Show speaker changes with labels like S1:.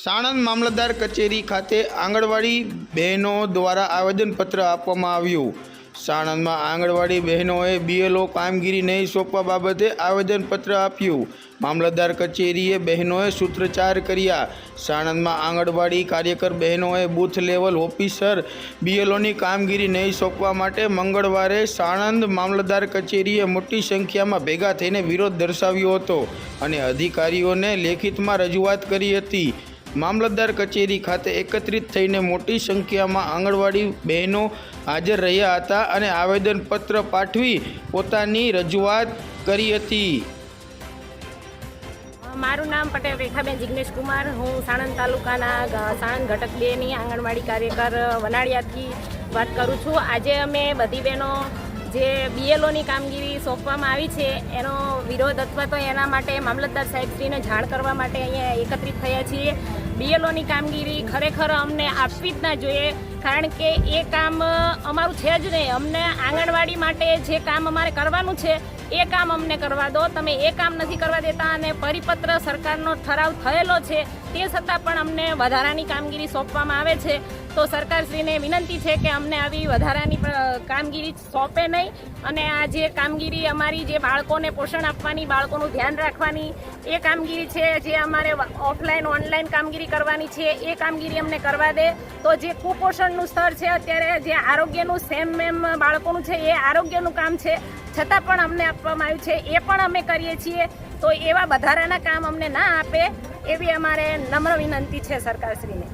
S1: સાણંદ મામલતદાર કચેરી ખાતે આંગણવાડી બહેનો દ્વારા આવેદનપત્ર આપવામાં આવ્યું. સાણંદમાં આંગણવાડી બહેનોએ બીએલઓ કામગીરી નહીં સોંપવા બાબતે આવેદનપત્ર આપ્યું. મામલતદાર કચેરીએ બહેનોએ સૂત્રચાર કર્યા. સાણંદમાં આંગણવાડી કાર્યકર બહેનોએ બૂથ લેવલ ઓફિસર બીએલઓની કામગીરી નહીં સોંપવા માટે મંગળવારે સાણંદ મામલતદાર કચેરીએ મોટી સંખ્યામાં ભેગા થઈને વિરોધ દર્શાવ્યો હતો અને અધિકારીઓને લેખિતમાં રજૂઆત કરી હતી. મામલતદાર કચેરી ખાતે એકત્રિત થઈને મોટી સંખ્યામાં આંગણવાડી બહેનો હાજર રહ્યા હતા અને આવેદનપત્ર પાઠવી પોતાની રજૂઆત કરી હતી.
S2: મારું નામ પટેલ રેખાબેન જિગ્નેશ કુમાર. હું સાણંદ તાલુકાના સાણંદ ઘટક બેની આંગણવાડી કાર્યકર વનાળિયાથી વાત કરું છું. આજે અમે બધી બહેનો જે બીએલઓની કામગીરી સોંપવામાં આવી છે, એનો વિરોધ અથવા તો એના માટે મામલતદાર સાહેબશ્રીને જાણ કરવા માટે અહીંયા એકત્રિત થયા છીએ. બીએલઓની કામગીરી ખરેખર અમને આપવી જ ના જોઈએ, કારણ કે એ કામ અમારું છે જ નહીં. અમને આંગણવાડી માટે જે કામ અમારે કરવાનું છે, એ કામ અમને કરવા દો. તમે એ કામ નથી કરવા દેતા અને પરિપત્ર સરકારનો ઠરાવ થયેલો છે, તે છતાં પણ અમને વધારાની કામગીરી સોંપવામાં આવે છે. તો સરકારશ્રીને વિનંતી છે કે અમને આવી વધારાની કામગીરી સોંપે નહીં. અને આ જે કામગીરી અમારી જે બાળકોને પોષણ આપવાની, બાળકોનું ધ્યાન રાખવાની, એ કામગીરી છે જે અમારે ઓફલાઈન, ઓનલાઈન કરવાની છે, એ કામગીરી અમને કરવા દે. તો જે કુપોષણનું સ્તર છે, અત્યારે જે આરોગ્યનું સેમ મેમ બાળકોનું છે, એ આરોગ્યનું કામ છે. છતાં પણ અમને આપવામાં આવ્યું છે, એ પણ અમે કરીએ છીએ. તો એવા વધારાના કામ અમને ના આપે, એવી અમારે નમ્ર વિનંતી છે સરકારશ્રીને.